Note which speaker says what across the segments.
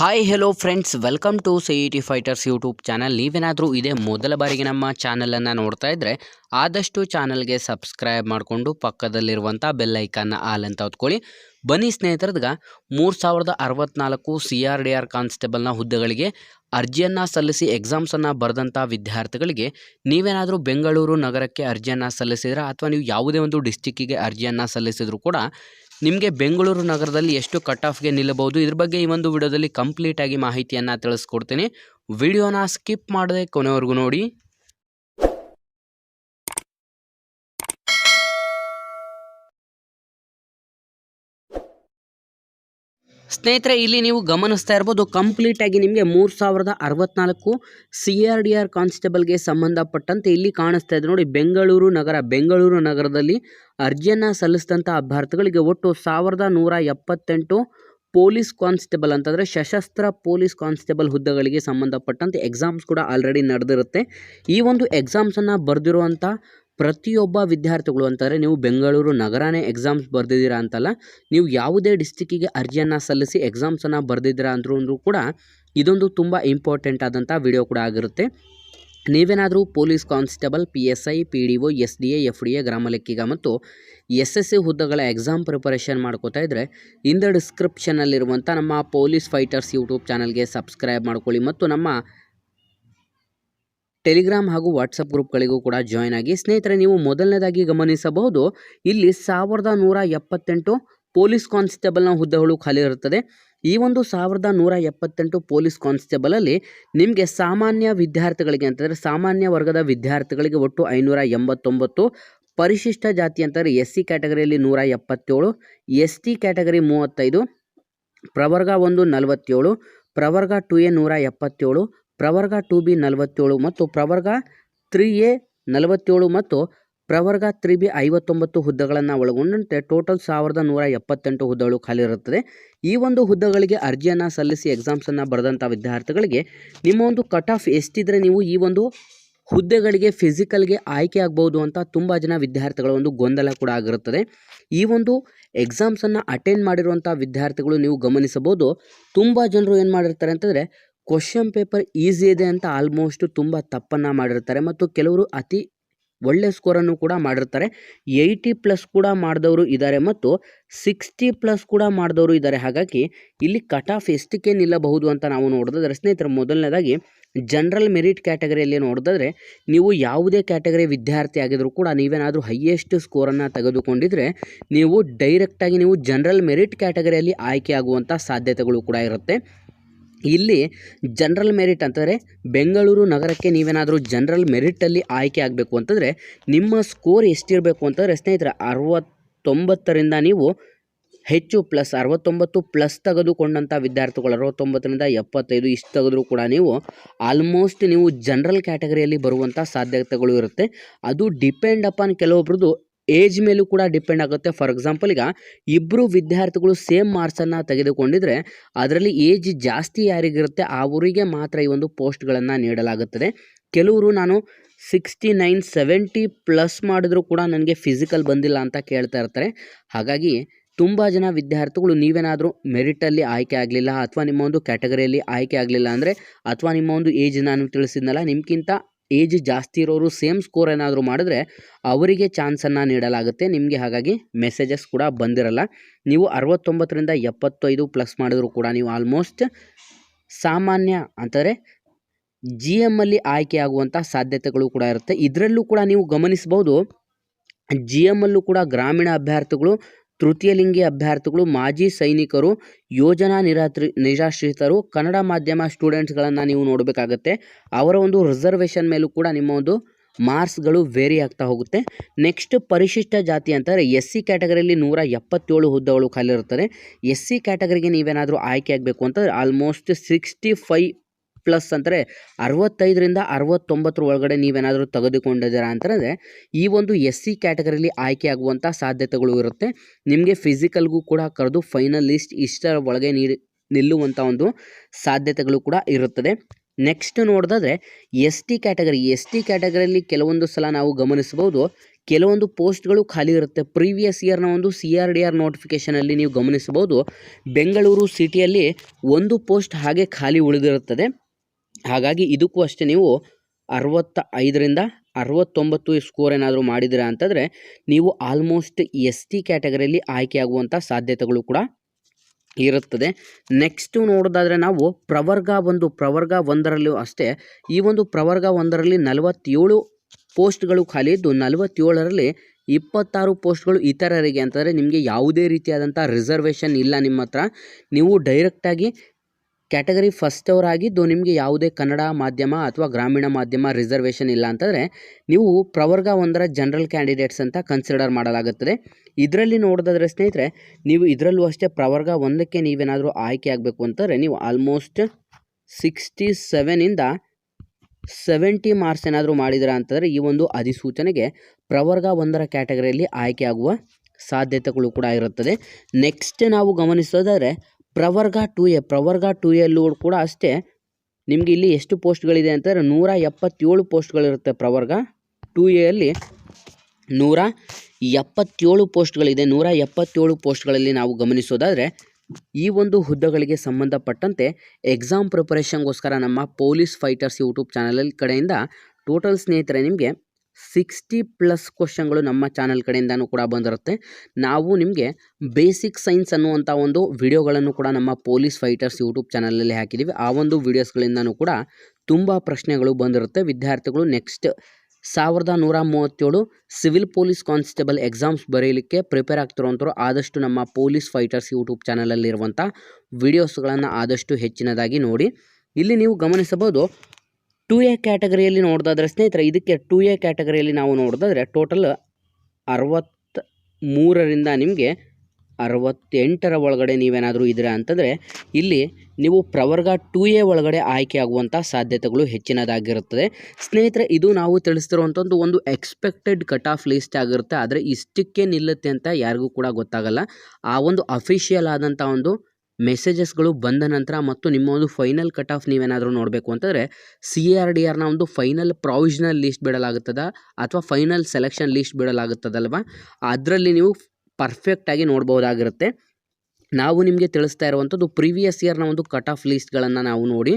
Speaker 1: Hi hello friends welcome to C E T fighters YouTube channel ನೀವೇನಾದರೂ ಇದೇ ಮೊದಲ ಬಾರಿಗೆ ನಮ್ಮ ಚಾನಲನ್ನು ನೋಡ್ತಾ ಇದ್ದರೆ ಆದಷ್ಟು ಚಾನಲ್ಗೆ ಸಬ್ಸ್ಕ್ರೈಬ್ ಮಾಡಿಕೊಂಡು ಪಕ್ಕದಲ್ಲಿರುವಂಥ ಬೆಲ್ ಐಕಾನ್ನ ಆಲ್ ಅಂತ ಹೊತ್ಕೊಳ್ಳಿ. ಬನ್ನಿ ಸ್ನೇಹಿತರದ್ಗ, ಮೂರು ಸಾವಿರದ ಅರವತ್ನಾಲ್ಕು ಸಿ ಆರ್ ಡಿ ಆರ್ ಕಾನ್ಸ್ಟೇಬಲ್ನ ಹುದ್ದೆಗಳಿಗೆ ಅರ್ಜಿಯನ್ನು ಸಲ್ಲಿಸಿ ಎಕ್ಸಾಮ್ಸನ್ನು ಬರೆದಂಥ ವಿದ್ಯಾರ್ಥಿಗಳಿಗೆ ನೀವೇನಾದರೂ ಬೆಂಗಳೂರು ನಗರಕ್ಕೆ ಅರ್ಜಿಯನ್ನು ಸಲ್ಲಿಸಿದ್ರೆ ಅಥವಾ ನೀವು ಯಾವುದೇ ಒಂದು ಡಿಸ್ಟಿಕ್ಕಿಗೆ ಅರ್ಜಿಯನ್ನು ಸಲ್ಲಿಸಿದ್ರು ಕೂಡ ನಿಮಗೆ ಬೆಂಗಳೂರು ನಗರದಲ್ಲಿ ಎಷ್ಟು ಕಟ್ ಆಫ್ಗೆ ನಿಲ್ಲಬಹುದು? ಇದ್ರ ಬಗ್ಗೆ ಈ ಒಂದು ವಿಡಿಯೋದಲ್ಲಿ ಕಂಪ್ಲೀಟ್ ಆಗಿ ಮಾಹಿತಿಯನ್ನು ತಿಳಿಸ್ಕೊಡ್ತೀನಿ. ವಿಡಿಯೋನ ಸ್ಕಿಪ್ ಮಾಡದೆ ಕೊನೆವರೆಗೂ ನೋಡಿ. ಸ್ನೇಹಿತರೆ, ಇಲ್ಲಿ ನೀವು ಗಮನಿಸ್ತಾ ಇರ್ಬೋದು ಕಂಪ್ಲೀಟ್ ಆಗಿ ನಿಮಗೆ ಮೂರು ಸಾವಿರದ ಅರವತ್ನಾಲ್ಕು ಸಿ ಆರ್ ಡಿ ಆರ್ ಕಾನ್ಸ್ಟೇಬಲ್ಗೆ ಸಂಬಂಧಪಟ್ಟಂತೆ ಇಲ್ಲಿ ಕಾಣಿಸ್ತಾ ಇದೆ. ನೋಡಿ, ಬೆಂಗಳೂರು ನಗರ, ಬೆಂಗಳೂರು ನಗರದಲ್ಲಿ ಅರ್ಜಿಯನ್ನು ಸಲ್ಲಿಸಿದಂಥ ಅಭ್ಯರ್ಥಿಗಳಿಗೆ ಒಟ್ಟು ಸಾವಿರದ ನೂರ ಎಪ್ಪತ್ತೆಂಟು ಪೊಲೀಸ್ ಕಾನ್ಸ್ಟೇಬಲ್ ಅಂತಂದರೆ ಸಶಸ್ತ್ರ ಪೊಲೀಸ್ ಕಾನ್ಸ್ಟೇಬಲ್ ಹುದ್ದೆಗಳಿಗೆ ಸಂಬಂಧಪಟ್ಟಂತೆ ಎಕ್ಸಾಮ್ಸ್ ಕೂಡ ಆಲ್ರೆಡಿ ನಡೆದಿರುತ್ತೆ. ಈ ಒಂದು ಎಕ್ಸಾಮ್ಸನ್ನು ಬರೆದಿರುವಂಥ ಪ್ರತಿಯೊಬ್ಬ ವಿದ್ಯಾರ್ಥಿಗಳು ಅಂತಂದರೆ ನೀವು ಬೆಂಗಳೂರು ನಗರನೇ ಎಕ್ಸಾಮ್ಸ್ ಬರೆದಿದ್ದೀರಾ ಅಂತಲ್ಲ, ನೀವು ಯಾವುದೇ ಡಿಸ್ಟಿಕ್ಕಿಗೆ ಅರ್ಜಿಯನ್ನು ಸಲ್ಲಿಸಿ ಎಕ್ಸಾಮ್ಸನ್ನು ಬರೆದಿದ್ದೀರಾ ಅಂದ್ರೂ ಕೂಡ ಇದೊಂದು ತುಂಬ ಇಂಪಾರ್ಟೆಂಟ್ ಆದಂಥ ವಿಡಿಯೋ ಕೂಡ ಆಗಿರುತ್ತೆ. ನೀವೇನಾದರೂ police constable P S I P D O S D A F D A ಗ್ರಾಮ ಲೆಕ್ಕಿಗ ಮತ್ತು ಎಸ್ ಎಸ್ ಸಿ ಹುದ್ದೆಗಳ ಎಕ್ಸಾಮ್ ಪ್ರಿಪರೇಷನ್ ಮಾಡ್ಕೋತಾ ಇದ್ದರೆ ಇಂದ ಡಿಸ್ಕ್ರಿಪ್ಷನಲ್ಲಿರುವಂಥ ನಮ್ಮ ಪೊಲೀಸ್ ಫೈಟರ್ಸ್ ಯೂಟ್ಯೂಬ್ ಚಾನಲ್ಗೆ ಸಬ್ಸ್ಕ್ರೈಬ್ ಮಾಡ್ಕೊಳ್ಳಿ ಮತ್ತು ನಮ್ಮ ಟೆಲಿಗ್ರಾಮ್ ಹಾಗೂ ವಾಟ್ಸಪ್ ಗ್ರೂಪ್ಗಳಿಗೂ ಕೂಡ ಜಾಯ್ನ್ ಆಗಿ ಸ್ನೇಹಿತರೆ, ನೀವು ಮೊದಲನೇದಾಗಿ ಗಮನಿಸಬಹುದು, ಇಲ್ಲಿ ಸಾವಿರದ ನೂರ ಎಪ್ಪತ್ತೆಂಟು ಪೊಲೀಸ್ ಕಾನ್ಸ್ಟೇಬಲ್ನ ಹುದ್ದೆಗಳು ಖಾಲಿ ಇರುತ್ತದೆ. ಈ ಒಂದು ಸಾವಿರದ ನೂರ ಎಪ್ಪತ್ತೆಂಟು ಪೊಲೀಸ್ ಕಾನ್ಸ್ಟೇಬಲಲ್ಲಿ ನಿಮಗೆ ಸಾಮಾನ್ಯ ವಿದ್ಯಾರ್ಥಿಗಳಿಗೆ ಅಂತಂದರೆ, ಸಾಮಾನ್ಯ ವರ್ಗದ ವಿದ್ಯಾರ್ಥಿಗಳಿಗೆ ಒಟ್ಟು ಐನೂರ ಎಂಬತ್ತೊಂಬತ್ತು, ಪರಿಶಿಷ್ಟ ಜಾತಿ ಅಂತಂದರೆ ಎಸ್ ಸಿ ಕ್ಯಾಟಗರಿಯಲ್ಲಿ ನೂರ ಎಪ್ಪತ್ತೇಳು, ಎಸ್ ಟಿ ಕ್ಯಾಟಗರಿ ಮೂವತ್ತೈದು, ಪ್ರವರ್ಗ ಒಂದು ನಲವತ್ತೇಳು, ಪ್ರವರ್ಗ ಟು ಎ ನೂರ ಎಪ್ಪತ್ತೇಳು ಪ್ರವರ್ಗ ಟು ಬಿ ನಲವತ್ತೇಳು ಮತ್ತು ಪ್ರವರ್ಗ ತ್ರೀ ಎ ನಲವತ್ತೇಳು ಮತ್ತು ಪ್ರವರ್ಗ ತ್ರೀ ಬಿ ಐವತ್ತೊಂಬತ್ತು ಹುದ್ದೆಗಳನ್ನು ಒಳಗೊಂಡಂತೆ ಟೋಟಲ್ ಸಾವಿರದ ನೂರ ಎಪ್ಪತ್ತೆಂಟು ಹುದ್ದೆಗಳು ಖಾಲಿ ಇರುತ್ತದೆ. ಈ ಒಂದು ಹುದ್ದೆಗಳಿಗೆ ಅರ್ಜಿಯನ್ನು ಸಲ್ಲಿಸಿ ಎಕ್ಸಾಮ್ಸನ್ನು ಬರೆದಂಥ ವಿದ್ಯಾರ್ಥಿಗಳಿಗೆ ನಿಮ್ಮ ಒಂದು ಕಟ್ ಆಫ್ ಎಷ್ಟಿದ್ರೆ ನೀವು ಈ ಒಂದು ಹುದ್ದೆಗಳಿಗೆ ಫಿಸಿಕಲ್ಗೆ ಆಯ್ಕೆ ಆಗ್ಬೋದು ಅಂತ ತುಂಬ ಜನ ವಿದ್ಯಾರ್ಥಿಗಳ ಒಂದು ಗೊಂದಲ ಕೂಡ ಆಗಿರುತ್ತದೆ. ಈ ಒಂದು ಎಕ್ಸಾಮ್ಸನ್ನು ಅಟೆಂಡ್ ಮಾಡಿರುವಂಥ ವಿದ್ಯಾರ್ಥಿಗಳು ನೀವು ಗಮನಿಸಬಹುದು. ತುಂಬ ಜನರು ಏನು ಮಾಡಿರ್ತಾರೆ ಅಂತಂದರೆ ಕ್ವಶನ್ ಪೇಪರ್ ಈಸಿ ಇದೆ ಅಂತ ಆಲ್ಮೋಸ್ಟ್ ತುಂಬ ತಪ್ಪನ್ನು ಮಾಡಿರ್ತಾರೆ ಮತ್ತು ಕೆಲವರು ಅತಿ ಒಳ್ಳೆ ಸ್ಕೋರನ್ನು ಕೂಡ ಮಾಡಿರ್ತಾರೆ. ಏಯ್ಟಿ ಪ್ಲಸ್ ಕೂಡ ಮಾಡಿದವರು ಇದ್ದಾರೆ ಮತ್ತು ಸಿಕ್ಸ್ಟಿ ಪ್ಲಸ್ ಕೂಡ ಮಾಡಿದವರು ಇದ್ದಾರೆ ಹಾಗಾಗಿ ಇಲ್ಲಿ ಕಟ್ ಆಫ್ ಎಷ್ಟಕ್ಕೆ ನಿಲ್ಲಬಹುದು ಅಂತ ನಾವು ನೋಡಿದ್ರೆ ಸ್ನೇಹಿತರು, ಮೊದಲನೇದಾಗಿ ಜನರಲ್ ಮೆರಿಟ್ ಕ್ಯಾಟಗರಿಯಲ್ಲಿ ನೋಡಿದ್ರೆ ನೀವು ಯಾವುದೇ ಕ್ಯಾಟಗರಿ ವಿದ್ಯಾರ್ಥಿ ಆಗಿದ್ರು ಕೂಡ ನೀವೇನಾದರೂ ಹೈಯೆಸ್ಟ್ ಸ್ಕೋರನ್ನು ತೆಗೆದುಕೊಂಡಿದ್ರೆ, ನೀವು ಡೈರೆಕ್ಟಾಗಿ ನೀವು ಜನರಲ್ ಮೆರಿಟ್ ಕ್ಯಾಟಗರಿಯಲ್ಲಿ ಆಯ್ಕೆ ಆಗುವಂಥ ಸಾಧ್ಯತೆಗಳು ಕೂಡ ಇರುತ್ತೆ. ಇಲ್ಲಿ ಜನರಲ್ ಮೆರಿಟ್ ಅಂತಂದರೆ ಬೆಂಗಳೂರು ನಗರಕ್ಕೆ ನೀವೇನಾದರೂ ಜನ್ರಲ್ ಮೆರಿಟಲ್ಲಿ ಆಯ್ಕೆ ಆಗಬೇಕು ಅಂತಂದರೆ ನಿಮ್ಮ ಸ್ಕೋರ್ ಎಷ್ಟಿರಬೇಕು ಅಂತಂದರೆ ಸ್ನೇಹಿತರೆ ಅರವತ್ತೊಂಬತ್ತರಿಂದ ನೀವು ಹೆಚ್ಚು ಪ್ಲಸ್, ಅರವತ್ತೊಂಬತ್ತು ಪ್ಲಸ್ ತೆಗೆದುಕೊಂಡಂಥ ವಿದ್ಯಾರ್ಥಿಗಳು, ಅರವತ್ತೊಂಬತ್ತರಿಂದ ಎಪ್ಪತ್ತೈದು ಇಷ್ಟು ತೆಗೆದ್ರೂ ಕೂಡ ನೀವು ಆಲ್ಮೋಸ್ಟ್ ನೀವು ಜನ್ರಲ್ ಕ್ಯಾಟಗರಿಯಲ್ಲಿ ಬರುವಂಥ ಸಾಧ್ಯತೆಗಳು ಇರುತ್ತೆ. ಅದು ಡಿಪೆಂಡ್ ಅಪಾನ್ ಕೆಲವೊಬ್ರದ್ದು ಏಜ್ ಮೇಲೂ ಕೂಡ ಡಿಪೆಂಡ್ ಆಗುತ್ತೆ. ಫಾರ್ ಎಕ್ಸಾಂಪಲ್ ಈಗ ಇಬ್ಬರು ವಿದ್ಯಾರ್ಥಿಗಳು ಸೇಮ್ ಮಾರ್ಕ್ಸನ್ನು ತೆಗೆದುಕೊಂಡಿದ್ರೆ ಅದರಲ್ಲಿ ಏಜ್ ಜಾಸ್ತಿ ಯಾರಿಗಿರುತ್ತೆ ಊರಿಗೆ ಮಾತ್ರ ಈ ಒಂದು ಪೋಸ್ಟ್ಗಳನ್ನು ನೀಡಲಾಗುತ್ತದೆ. ಕೆಲವರು ನಾನು ಸಿಕ್ಸ್ಟಿ ನೈನ್, ಸೆವೆಂಟಿ ಪ್ಲಸ್ ಮಾಡಿದ್ರು ಕೂಡ ನನಗೆ ಫಿಸಿಕಲ್ ಬಂದಿಲ್ಲ ಅಂತ ಕೇಳ್ತಾ ಇರ್ತಾರೆ. ಹಾಗಾಗಿ ತುಂಬ ಜನ ವಿದ್ಯಾರ್ಥಿಗಳು ನೀವೇನಾದರೂ ಮೆರಿಟಲ್ಲಿ ಆಯ್ಕೆ ಆಗಲಿಲ್ಲ ಅಥವಾ ನಿಮ್ಮ ಒಂದು ಕ್ಯಾಟಗರಿಯಲ್ಲಿ ಆಯ್ಕೆ ಆಗಲಿಲ್ಲ ಅಂದರೆ ಅಥವಾ ನಿಮ್ಮ ಒಂದು ಏಜ್ ನಾನು ತಿಳಿಸಿದ್ನಲ್ಲ ನಿಮ್ಗಿಂತ ಏಜ್ ಜಾಸ್ತಿ ಇರೋರು ಸೇಮ್ ಸ್ಕೋರ್ ಏನಾದರೂ ಮಾಡಿದ್ರೆ ಅವರಿಗೆ ಚಾನ್ಸನ್ನು ನೀಡಲಾಗುತ್ತೆ. ನಿಮಗೆ ಹಾಗಾಗಿ ಮೆಸೇಜಸ್ ಕೂಡ ಬಂದಿರಲ್ಲ. ನೀವು ಅರವತ್ತೊಂಬತ್ತರಿಂದ ಎಪ್ಪತ್ತೈದು ಪ್ಲಸ್ ಮಾಡಿದರೂ ಕೂಡ ನೀವು ಆಲ್ಮೋಸ್ಟ್ ಸಾಮಾನ್ಯ ಅಂತಾರೆ ಜಿ ಎಮ್ಮಲ್ಲಿ ಆಯ್ಕೆ ಆಗುವಂಥ ಸಾಧ್ಯತೆಗಳು ಕೂಡ ಇರುತ್ತೆ. ಇದರಲ್ಲೂ ಕೂಡ ನೀವು ಗಮನಿಸ್ಬೋದು ಜಿ ಎಮ್ಮಲ್ಲೂ ಕೂಡ ಗ್ರಾಮೀಣ ಅಭ್ಯರ್ಥಿಗಳು ತೃತೀಯ ಲಿಂಗಿ ಅಭ್ಯರ್ಥಿಗಳು ಮಾಜಿ ಸೈನಿಕರು, ಯೋಜನಾ ನಿರಾತ್ರಿ ನಿರಾಶ್ರಿತರು, ಕನ್ನಡ ಮಾಧ್ಯಮ ಸ್ಟೂಡೆಂಟ್ಸ್ಗಳನ್ನು ನೀವು ನೋಡಬೇಕಾಗತ್ತೆ. ಅವರ ಒಂದು ರಿಸರ್ವೇಷನ್ ಮೇಲೂ ಕೂಡ ನಿಮ್ಮ ಒಂದು ಮಾರ್ಕ್ಸ್ಗಳು ವೇರಿ ಆಗ್ತಾ ಹೋಗುತ್ತೆ. ನೆಕ್ಸ್ಟ್ ಪರಿಶಿಷ್ಟ ಜಾತಿ ಅಂತಾರೆ ಎಸ್ ಸಿ ಕ್ಯಾಟಗರಿಯಲ್ಲಿ ನೂರ ಎಪ್ಪತ್ತೇಳು ಹುದ್ದೆಗಳು ಖಾಲಿ ಇರುತ್ತದೆ ಎಸ್ ಸಿ ಕ್ಯಾಟಗರಿಗೆ ನೀವೇನಾದರೂ ಆಯ್ಕೆ ಆಗಬೇಕು ಅಂತಂದರೆ ಆಲ್ಮೋಸ್ಟ್ ಸಿಕ್ಸ್ಟಿ ಫೈ ಪ್ಲಸ್ ಅಂದರೆ ಅರವತ್ತೈದರಿಂದ ಅರವತ್ತೊಂಬತ್ತರ ಒಳಗಡೆ ನೀವೇನಾದರೂ ತೆಗೆದುಕೊಂಡಿದ್ದೀರಾ ಅಂತಂದರೆ, ಈ ಒಂದು ಎಸ್ ಸಿ ಕ್ಯಾಟಗರಿಲಿ ಆಯ್ಕೆ ಆಗುವಂಥ ಸಾಧ್ಯತೆಗಳು ಇರುತ್ತೆ. ನಿಮಗೆ ಫಿಸಿಕಲ್ಗೂ ಕೂಡ ಕರೆದು ಫೈನಲ್ ಲಿಸ್ಟ್ ಇಷ್ಟರ ಒಳಗೆ ನಿಲ್ಲುವಂಥ ಒಂದು ಸಾಧ್ಯತೆಗಳು ಕೂಡ ಇರುತ್ತದೆ. ನೆಕ್ಸ್ಟ್ ನೋಡಿದ್ರೆ S T category, S T ಕ್ಯಾಟಗರಿಯಲ್ಲಿ ಕೆಲವೊಂದು ಸಲ ನಾವು ಗಮನಿಸಬಹುದು, ಕೆಲವೊಂದು ಪೋಸ್ಟ್ಗಳು ಖಾಲಿ ಇರುತ್ತೆ. ಪ್ರೀವಿಯಸ್ ಇಯರ್ನ ಒಂದು ಸಿ ಆರ್ ಡಿ ಆರ್ ನೋಟಿಫಿಕೇಷನಲ್ಲಿ ನೀವು ಗಮನಿಸಬಹುದು, ಬೆಂಗಳೂರು ಸಿಟಿಯಲ್ಲಿ ಒಂದು ಪೋಸ್ಟ್ ಹಾಗೆ ಖಾಲಿ ಉಳಿದಿರುತ್ತದೆ. ಹಾಗಾಗಿ ಇದಕ್ಕೂ ಅಷ್ಟೇ ನೀವು ಅರವತ್ತ ಐದರಿಂದ ಅರವತ್ತೊಂಬತ್ತು ಸ್ಕೋರ್ ಏನಾದರೂ ಮಾಡಿದ್ರೆ ಅಂತಂದರೆ ನೀವು ಆಲ್ಮೋಸ್ಟ್ ಎಸ್ ಟಿ ಕ್ಯಾಟಗರಿಯಲ್ಲಿ ಆಯ್ಕೆಯಾಗುವಂಥ ಸಾಧ್ಯತೆಗಳು ಕೂಡ ಇರುತ್ತದೆ. ನೆಕ್ಸ್ಟು ನೋಡೋದಾದರೆ ನಾವು ಪ್ರವರ್ಗ ಒಂದು, ಪ್ರವರ್ಗ ಒಂದರಲ್ಲೂ ಅಷ್ಟೇ ಈ ಒಂದು ಪ್ರವರ್ಗ ಒಂದರಲ್ಲಿ ನಲವತ್ತೇಳು ಪೋಸ್ಟ್ಗಳು ಖಾಲಿ ಇದ್ದು ನಲವತ್ತೇಳರಲ್ಲಿ ಇಪ್ಪತ್ತಾರು ಪೋಸ್ಟ್ಗಳು ಇತರರಿಗೆ ಅಂತಂದರೆ ನಿಮಗೆ ಯಾವುದೇ ರೀತಿಯಾದಂಥ ರಿಸರ್ವೇಷನ್ ಇಲ್ಲ ನಿಮ್ಮ ಹತ್ರ. ನೀವು ಡೈರೆಕ್ಟಾಗಿ ಕ್ಯಾಟಗರಿ ಫಸ್ಟ್ ಅವರಾಗಿದ್ದು ನಿಮಗೆ ಯಾವುದೇ ಕನ್ನಡ ಮಾಧ್ಯಮ ಅಥವಾ ಗ್ರಾಮೀಣ ಮಾಧ್ಯಮ ರಿಸರ್ವೇಷನ್ ಇಲ್ಲ ಅಂತಂದರೆ ನೀವು ಪ್ರವರ್ಗ ಒಂದರ ಜನರಲ್ ಕ್ಯಾಂಡಿಡೇಟ್ಸ್ ಅಂತ ಕನ್ಸಿಡರ್ ಮಾಡಲಾಗುತ್ತದೆ. ಇದರಲ್ಲಿ ನೋಡೋದಾದರೆ ಸ್ನೇಹಿತರೆ, ನೀವು ಇದರಲ್ಲೂ ಅಷ್ಟೇ ಪ್ರವರ್ಗ ಒಂದಕ್ಕೆ ನೀವೇನಾದರೂ ಆಯ್ಕೆ ಆಗಬೇಕು ಅಂತಂದರೆ ನೀವು ಆಲ್ಮೋಸ್ಟ್ ಸಿಕ್ಸ್ಟಿ ಸೆವೆನಿಂದ ಸೆವೆಂಟಿ ಮಾರ್ಕ್ಸ್ ಏನಾದರೂ ಮಾಡಿದಿರಾ ಅಂತಂದರೆ ಈ ಒಂದು ಅಧಿಸೂಚನೆಗೆ ಪ್ರವರ್ಗ ಒಂದರ ಕ್ಯಾಟಗರಿಯಲ್ಲಿ ಆಯ್ಕೆ ಆಗುವ ಸಾಧ್ಯತೆಗಳು ಕೂಡ ಇರುತ್ತದೆ. ನೆಕ್ಸ್ಟ್ ನಾವು ಗಮನಿಸೋದಾದರೆ ಪ್ರವರ್ಗ ಟು ಎ, ಪ್ರವರ್ಗ ಟು ಎಲ್ಲೂ ಕೂಡ ಅಷ್ಟೇ. ನಿಮಗೆ ಇಲ್ಲಿ ಎಷ್ಟು ಪೋಸ್ಟ್ಗಳಿದೆ ಅಂತಂದರೆ ನೂರ ಎಪ್ಪತ್ತೇಳು ಪೋಸ್ಟ್ಗಳಿರುತ್ತೆ ಪ್ರವರ್ಗ ಟು ಎಯಲ್ಲಿ ನೂರ ಎಪ್ಪತ್ತೇಳು ಪೋಸ್ಟ್ಗಳಿದೆ, ನೂರ ಎಪ್ಪತ್ತೇಳು ಪೋಸ್ಟ್ಗಳಲ್ಲಿ ನಾವು ಗಮನಿಸೋದಾದರೆ ಈ ಒಂದು ಹುದ್ದೆಗಳಿಗೆ ಸಂಬಂಧಪಟ್ಟಂತೆ ಎಕ್ಸಾಮ್ ಪ್ರಿಪರೇಷನ್ಗೋಸ್ಕರ ನಮ್ಮ ಪೊಲೀಸ್ ಫೈಟರ್ಸ್ ಯೂಟ್ಯೂಬ್ ಚಾನಲ್ ಕಡೆಯಿಂದ ಟೋಟಲ್ ಸ್ನೇಹಿತರೆ ನಿಮಗೆ ಸಿಕ್ಸ್ಟಿ ಪ್ಲಸ್ ಕ್ವಶನ್ಗಳು ನಮ್ಮ ಚಾನಲ್ ಕಡೆಯಿಂದನೂ ಕೂಡ ಬಂದಿರುತ್ತೆ. ನಾವು ನಿಮಗೆ ಬೇಸಿಕ್ ಸೈನ್ಸ್ ಅನ್ನುವಂಥ ಒಂದು ವಿಡಿಯೋಗಳನ್ನು ಕೂಡ ನಮ್ಮ ಪೊಲೀಸ್ ಫೈಟರ್ಸ್ ಯೂಟ್ಯೂಬ್ ಚಾನಲಲ್ಲಿ ಹಾಕಿದ್ದೀವಿ ಆ ಒಂದು ವೀಡಿಯೋಸ್ಗಳಿಂದನೂ ಕೂಡ ತುಂಬ ಪ್ರಶ್ನೆಗಳು ಬಂದಿರುತ್ತೆ. ವಿದ್ಯಾರ್ಥಿಗಳು ನೆಕ್ಸ್ಟ್ ಸಾವಿರದ ನೂರ ಮೂವತ್ತೇಳು ಸಿವಿಲ್ ಪೊಲೀಸ್ ಕಾನ್ಸ್ಟೇಬಲ್ ಎಕ್ಸಾಮ್ಸ್ ಬರೆಯಲಿಕ್ಕೆ ಪ್ರಿಪೇರ್ ಆಗ್ತಿರೋಂಥವ್ರು ಆದಷ್ಟು ನಮ್ಮ ಪೊಲೀಸ್ ಫೈಟರ್ಸ್ ಯೂಟ್ಯೂಬ್ ಚಾನಲಲ್ಲಿರುವಂಥ ವಿಡಿಯೋಸ್ಗಳನ್ನು ಆದಷ್ಟು ಹೆಚ್ಚಿನದಾಗಿ ನೋಡಿ. ಇಲ್ಲಿ ನೀವು ಗಮನಿಸಬಹುದು ಟು ಎ ಕ್ಯಾಟಗರಿಯಲ್ಲಿ ನೋಡೋದಾದ್ರೆ, ಸ್ನೇಹಿತರೆ, ಇದಕ್ಕೆ ಟು ಎ ಕ್ಯಾಟಗರಿಯಲ್ಲಿ ನಾವು ನೋಡೋದಾದ್ರೆ, ಟೋಟಲ್ ಅರವತ್ತ ಮೂರರಿಂದ ನಿಮಗೆ ಅರವತ್ತೆಂಟರ ಒಳಗಡೆ ನೀವೇನಾದರೂ ಇದ್ದೀರಾ ಅಂತಂದರೆ, ಇಲ್ಲಿ ನೀವು ಪ್ರವರ್ಗ ಟು ಎ ಒಳಗಡೆ ಆಯ್ಕೆ ಆಗುವಂಥ ಸಾಧ್ಯತೆಗಳು ಹೆಚ್ಚಿನದಾಗಿರುತ್ತದೆ. ಸ್ನೇಹಿತರೆ, ಇದು ನಾವು ತಿಳಿಸ್ತಿರುವಂಥದ್ದು ಒಂದು ಎಕ್ಸ್ಪೆಕ್ಟೆಡ್ ಕಟ್ ಆಫ್ ಲಿಸ್ಟ್ ಆಗಿರುತ್ತೆ. ಆದರೆ ಇಷ್ಟಕ್ಕೆ ನಿಲ್ಲುತ್ತೆ ಅಂತ ಯಾರಿಗೂ ಕೂಡ ಗೊತ್ತಾಗಲ್ಲ. ಆ ಒಂದು ಅಫಿಷಿಯಲ್ ಆದಂಥ ಒಂದು ಮೆಸೇಜಸ್ಗಳು ಬಂದ ನಂತರ ಮತ್ತು ನಿಮ್ಮ ಒಂದು ಫೈನಲ್ ಕಟ್ ಆಫ್ ನೀವೇನಾದರೂ ನೋಡಬೇಕು ಅಂತಂದರೆ ಸಿ ಆರ್ ಡಿ ಆರ್ನ ಒಂದು ಫೈನಲ್ ಪ್ರಾವಿಷನಲ್ ಲಿಸ್ಟ್ ಬಿಡಲಾಗುತ್ತದ? ಅಥವಾ ಫೈನಲ್ ಸೆಲೆಕ್ಷನ್ ಲಿಸ್ಟ್ ಬಿಡಲಾಗುತ್ತದಲ್ವ? ಅದರಲ್ಲಿ ನೀವು ಪರ್ಫೆಕ್ಟಾಗಿ ನೋಡ್ಬೋದಾಗಿರುತ್ತೆ ನಾವು ನಿಮಗೆ ತಿಳಿಸ್ತಾ ಇರುವಂಥದ್ದು ಪ್ರೀವಿಯಸ್ ಇಯರ್ನ ಒಂದು ಕಟ್ ಆಫ್ ಲೀಸ್ಟ್ಗಳನ್ನು ನಾವು ನೋಡಿ,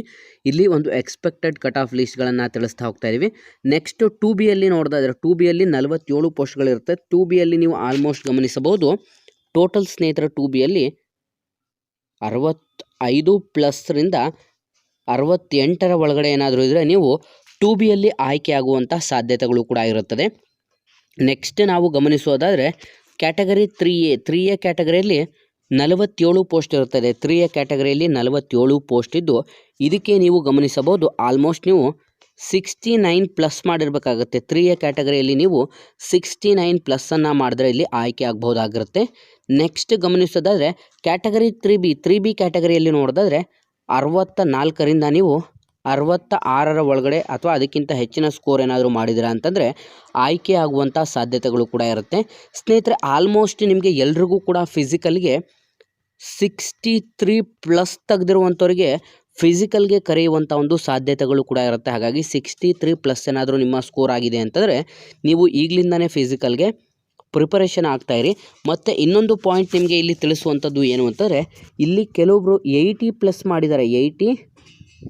Speaker 1: ಇಲ್ಲಿ ಒಂದು ಎಕ್ಸ್ಪೆಕ್ಟೆಡ್ ಕಟ್ ಆಫ್ ಲೀಸ್ಟ್ಗಳನ್ನು ತಿಳಿಸ್ತಾ ಹೋಗ್ತಾ ಇದ್ದೀವಿ ನೆಕ್ಸ್ಟ್ ಟು ಬಿಯಲ್ಲಿ ನೋಡೋದಾದ್ರೆ ಟು ಬಿಯಲ್ಲಿ ನಲವತ್ತೇಳು ಪೋಸ್ಟ್ಗಳಿರುತ್ತೆ ಟು ಬಿಯಲ್ಲಿ ನೀವು ಆಲ್ಮೋಸ್ಟ್ ಗಮನಿಸಬಹುದು. ಟೋಟಲ್ ಸ್ನೇಹಿತರ ಟು ಬಿಯಲ್ಲಿ ಅರವತ್ತೈದು ಪ್ಲಸ್ರಿಂದ ಅರವತ್ತೆಂಟರ ಒಳಗಡೆ ಏನಾದರೂ ಇದ್ದರೆ ನೀವು ಟು ಬಿಯಲ್ಲಿ ಆಯ್ಕೆ ಆಗುವಂಥ ಸಾಧ್ಯತೆಗಳು ಕೂಡ ಇರುತ್ತದೆ. ನೆಕ್ಸ್ಟ್ ನಾವು ಗಮನಿಸೋದಾದರೆ category three A three A ಕ್ಯಾಟಗರಿಯಲ್ಲಿ ನಲವತ್ತೇಳು ಪೋಸ್ಟ್ ಇರುತ್ತದೆ. ತ್ರೀ ಎ ಕ್ಯಾಟಗರಿಯಲ್ಲಿ ನಲವತ್ತೇಳು ಪೋಸ್ಟ್ ಇದ್ದು ಇದಕ್ಕೆ ನೀವು ಗಮನಿಸಬಹುದು ಆಲ್ಮೋಸ್ಟ್ ನೀವು ಸಿಕ್ಸ್ಟಿ ನೈನ್ ಪ್ಲಸ್ ಮಾಡಿರಬೇಕಾಗುತ್ತೆ. ತ್ರೀ ಎ ಕ್ಯಾಟಗರಿಯಲ್ಲಿ ನೀವು ಸಿಕ್ಸ್ಟಿ ನೈನ್ ಪ್ಲಸ್ಸನ್ನು ಮಾಡಿದ್ರೆ ಇಲ್ಲಿ ಆಯ್ಕೆ ಆಗ್ಬೋದಾಗಿರುತ್ತೆ next ಗಮನಿಸೋದಾದರೆ category three B three B ಕ್ಯಾಟಗರಿಯಲ್ಲಿ ನೋಡೋದಾದರೆ ಅರವತ್ತ ನಾಲ್ಕರಿಂದ ನೀವು ಅರವತ್ತ ಆರರ ಒಳಗಡೆ ಅಥವಾ ಅದಕ್ಕಿಂತ ಹೆಚ್ಚಿನ ಸ್ಕೋರ್ ಏನಾದರೂ ಮಾಡಿದಿರಾ ಅಂತಂದರೆ ಆಯ್ಕೆ ಆಗುವಂಥ ಸಾಧ್ಯತೆಗಳು ಕೂಡ ಇರುತ್ತೆ. ಸ್ನೇಹಿತರೆ ಆಲ್ಮೋಸ್ಟ್ ನಿಮಗೆ ಎಲ್ರಿಗೂ ಕೂಡ ಫಿಸಿಕಲ್ಗೆ ಸಿಕ್ಸ್ಟಿ ತ್ರೀ ಪ್ಲಸ್ ತೆಗೆದಿರುವಂಥವ್ರಿಗೆ ಫಿಸಿಕಲ್ಗೆ ಕರೆಯುವಂಥ ಒಂದು ಸಾಧ್ಯತೆಗಳು ಕೂಡ ಇರುತ್ತೆ. ಹಾಗಾಗಿ ಸಿಕ್ಸ್ಟಿ ತ್ರೀ ಪ್ಲಸ್ ಏನಾದರೂ ನಿಮ್ಮ ಸ್ಕೋರ್ ಆಗಿದೆ ಅಂತಂದರೆ ನೀವು ಈಗಲಿಂದನೇ ಫಿಸಿಕಲ್ಗೆ ಪ್ರಿಪರೇಷನ್ ಆಗ್ತಾಯಿರಿ ಮತ್ತು ಇನ್ನೊಂದು ಪಾಯಿಂಟ್ ನಿಮಗೆ ಇಲ್ಲಿ ತಿಳಿಸುವಂಥದ್ದು ಏನು ಅಂತಂದರೆ, ಇಲ್ಲಿ ಕೆಲವೊಬ್ಬರು ಏಯ್ಟಿ ಪ್ಲಸ್ ಮಾಡಿದ್ದಾರೆ. ಏಯ್ಟಿ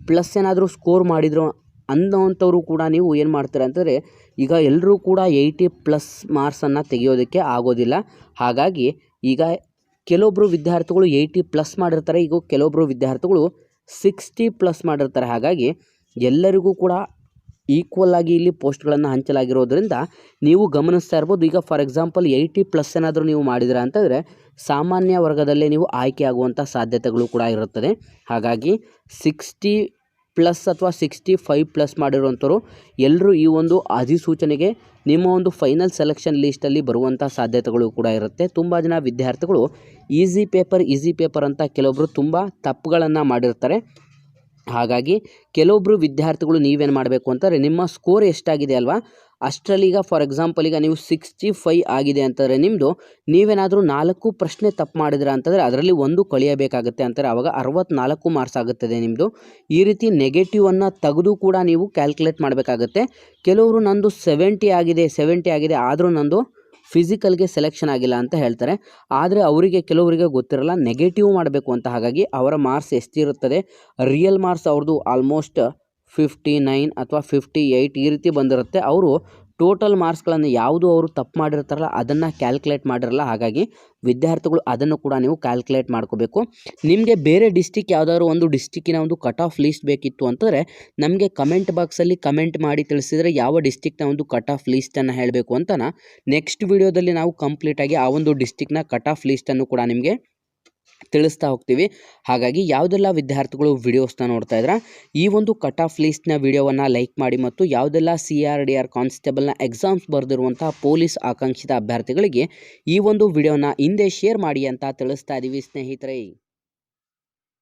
Speaker 1: ಪ್ಲಸ್ ಏನಾದರೂ ಸ್ಕೋರ್ ಮಾಡಿದ್ರು ಅನ್ನೋವಂಥವ್ರು ಕೂಡ ನೀವು ಏನು ಮಾಡ್ತೀರ ಅಂತಂದರೆ, ಈಗ ಎಲ್ಲರೂ ಕೂಡ ಏಯ್ಟಿ ಪ್ಲಸ್ ಮಾರ್ಕ್ಸನ್ನು ತೆಗೆಯೋದಕ್ಕೆ ಆಗೋದಿಲ್ಲ. ಹಾಗಾಗಿ ಈಗ ಕೆಲವೊಬ್ಬರು ವಿದ್ಯಾರ್ಥಿಗಳು ಏಯ್ಟಿ ಪ್ಲಸ್ ಮಾಡಿರ್ತಾರೆ, ಈಗ ಕೆಲವೊಬ್ಬರು ವಿದ್ಯಾರ್ಥಿಗಳು ಸಿಕ್ಸ್ಟಿ ಪ್ಲಸ್ ಮಾಡಿರ್ತಾರೆ. ಹಾಗಾಗಿ ಎಲ್ಲರಿಗೂ ಕೂಡ ಈಕ್ವಲ್ ಆಗಿ ಇಲ್ಲಿ ಪೋಸ್ಟ್ಗಳನ್ನು ಹಂಚಲಾಗಿರೋದ್ರಿಂದ ನೀವು ಗಮನಿಸ್ತಾ ಇರ್ಬೋದು. ಈಗ ಫಾರ್ ಎಕ್ಸಾಂಪಲ್ ಏಯ್ಟಿ ಪ್ಲಸ್ ಏನಾದರೂ ನೀವು ಮಾಡಿದಿರ ಅಂತಂದರೆ ಸಾಮಾನ್ಯ ವರ್ಗದಲ್ಲೇ ನೀವು ಆಯ್ಕೆ ಆಗುವಂಥ ಸಾಧ್ಯತೆಗಳು ಕೂಡ ಇರುತ್ತದೆ. ಹಾಗಾಗಿ ಸಿಕ್ಸ್ಟಿ ಪ್ಲಸ್ ಅಥವಾ ಸಿಕ್ಸ್ಟಿ ಫೈವ್ ಪ್ಲಸ್ ಮಾಡಿರುವಂಥವ್ರು ಎಲ್ಲರೂ ಈ ಒಂದು ಅಧಿಸೂಚನೆಗೆ ನಿಮ್ಮ ಒಂದು ಫೈನಲ್ ಸೆಲೆಕ್ಷನ್ ಲೀಸ್ಟಲ್ಲಿ ಬರುವಂಥ ಸಾಧ್ಯತೆಗಳು ಕೂಡ ಇರುತ್ತೆ. ತುಂಬ ಜನ ವಿದ್ಯಾರ್ಥಿಗಳು ಈಸಿ ಪೇಪರ್ ಈಸಿ ಪೇಪರ್ ಅಂತ ಕೆಲವೊಬ್ಬರು ತುಂಬ ತಪ್ಪುಗಳನ್ನು ಮಾಡಿರ್ತಾರೆ. ಹಾಗಾಗಿ ಕೆಲವೊಬ್ಬರು ವಿದ್ಯಾರ್ಥಿಗಳು ನೀವೇನು ಮಾಡಬೇಕು ಅಂತಾರೆ ನಿಮ್ಮ ಸ್ಕೋರ್ ಎಷ್ಟಾಗಿದೆ ಅಲ್ವಾ? ಅಷ್ಟರಲ್ಲಿ ಈಗ ಫಾರ್ ಎಕ್ಸಾಂಪಲ್ ಈಗ ನೀವು ಸಿಕ್ಸ್ಟಿ ಫೈ ಆಗಿದೆ ಅಂತಂದರೆ ನಿಮ್ಮದು ನೀವೇನಾದರೂ ನಾಲ್ಕು ಪ್ರಶ್ನೆ ತಪ್ಪು ಮಾಡಿದ್ರ ಅಂತಂದರೆ ಅದರಲ್ಲಿ ಒಂದು ಕಳಿಯಬೇಕಾಗುತ್ತೆ ಅಂತಾರೆ ಆವಾಗ ಅರವತ್ನಾಲ್ಕು ಮಾರ್ಕ್ಸ್ ಆಗುತ್ತದೆ ನಿಮ್ಮದು ಈ ರೀತಿ ನೆಗೆಟಿವನ್ನು ತೆಗೆದು ಕೂಡ ನೀವು ಕ್ಯಾಲ್ಕುಲೇಟ್ ಮಾಡಬೇಕಾಗತ್ತೆ. ಕೆಲವರು ನಂದು ಸೆವೆಂಟಿ ಆಗಿದೆ ಸೆವೆಂಟಿ ಆಗಿದೆ, ಆದರೂ ನಂದು ಫಿಸಿಕಲ್ಗೆ ಸೆಲೆಕ್ಷನ್ ಆಗಿಲ್ಲ ಅಂತ ಹೇಳ್ತಾರೆ. ಆದರೆ ಅವರಿಗೆ ಕೆಲವರಿಗೆ ಗೊತ್ತಿರಲ್ಲ, ನೆಗೆಟಿವ್ ಮಾಡಬೇಕು ಅಂತ. ಹಾಗಾಗಿ ಅವರ ಮಾರ್ಕ್ಸ್ ಎಷ್ಟಿರುತ್ತದೆ? ರಿಯಲ್ ಮಾರ್ಕ್ಸ್ ಅವ್ರದ್ದು ಆಲ್ಮೋಸ್ಟ್ ಫಿಫ್ಟಿ ನೈನ್ ಅಥವಾ ಫಿಫ್ಟಿ ಏಯ್ಟ್ ಈ ರೀತಿ ಬಂದಿರುತ್ತೆ. ಅವರು ಟೋಟಲ್ ಮಾರ್ಕ್ಸ್ಗಳನ್ನು ಯಾವುದು ಅವರು ತಪ್ಪು ಮಾಡಿರ್ತಾರಲ್ಲ ಅದನ್ನು ಕ್ಯಾಲ್ಕುಲೇಟ್ ಮಾಡಿರಲ್ಲ, ಹಾಗಾಗಿ ವಿದ್ಯಾರ್ಥಿಗಳು ಅದನ್ನು ಕೂಡ ನೀವು ಕ್ಯಾಲ್ಕುಲೇಟ್ ಮಾಡ್ಕೋಬೇಕು. ನಿಮಗೆ ಬೇರೆ ಡಿಸ್ಟಿಕ್ ಯಾವುದಾದ್ರು ಒಂದು ಡಿಸ್ಟಿಕ್ಕಿನ ಒಂದು ಕಟ್ ಆಫ್ ಲೀಸ್ಟ್ ಬೇಕಿತ್ತು ಅಂತಂದರೆ ನಮಗೆ ಕಮೆಂಟ್ ಬಾಕ್ಸಲ್ಲಿ ಕಮೆಂಟ್ ಮಾಡಿ ತಿಳಿಸಿದರೆ ಯಾವ ಡಿಸ್ಟಿಕ್ನ ಒಂದು ಕಟ್ ಆಫ್ ಲೀಸ್ಟನ್ನು ಹೇಳಬೇಕು ಅಂತನ ನೆಕ್ಸ್ಟ್ ವಿಡಿಯೋದಲ್ಲಿ ನಾವು ಕಂಪ್ಲೀಟಾಗಿ ಆ ಒಂದು ಡಿಸ್ಟಿಕ್ನ ಕಟ್ ಆಫ್ ಲೀಸ್ಟನ್ನು ಕೂಡ ನಿಮಗೆ ತಿಳಿಸ್ತಾ ಹೋಗ್ತೀವಿ. ಹಾಗಾಗಿ ಯಾವುದೆಲ್ಲ ವಿದ್ಯಾರ್ಥಿಗಳು ವೀಡಿಯೋಸ್ನ ನೋಡ್ತಾ ಇದ್ರ, ಈ ಒಂದು ಕಟ್ ಆಫ್ ಲೀಸ್ಟ್ನ ವಿಡಿಯೋವನ್ನು ಲೈಕ್ ಮಾಡಿ ಮತ್ತು ಯಾವುದೆಲ್ಲ ಸಿ ಆರ್ ಡಿ ಆರ್ ಕಾನ್ಸ್ಟೇಬಲ್ನ ಎಕ್ಸಾಮ್ಸ್ ಬರೆದಿರುವಂಥ ಪೊಲೀಸ್ ಆಕಾಂಕ್ಷಿತ ಅಭ್ಯರ್ಥಿಗಳಿಗೆ ಈ ಒಂದು ವಿಡಿಯೋನ ಹಿಂದೆ ಶೇರ್ ಮಾಡಿ ಅಂತ ತಿಳಿಸ್ತಾ ಇದ್ದೀವಿ ಸ್ನೇಹಿತರೆ.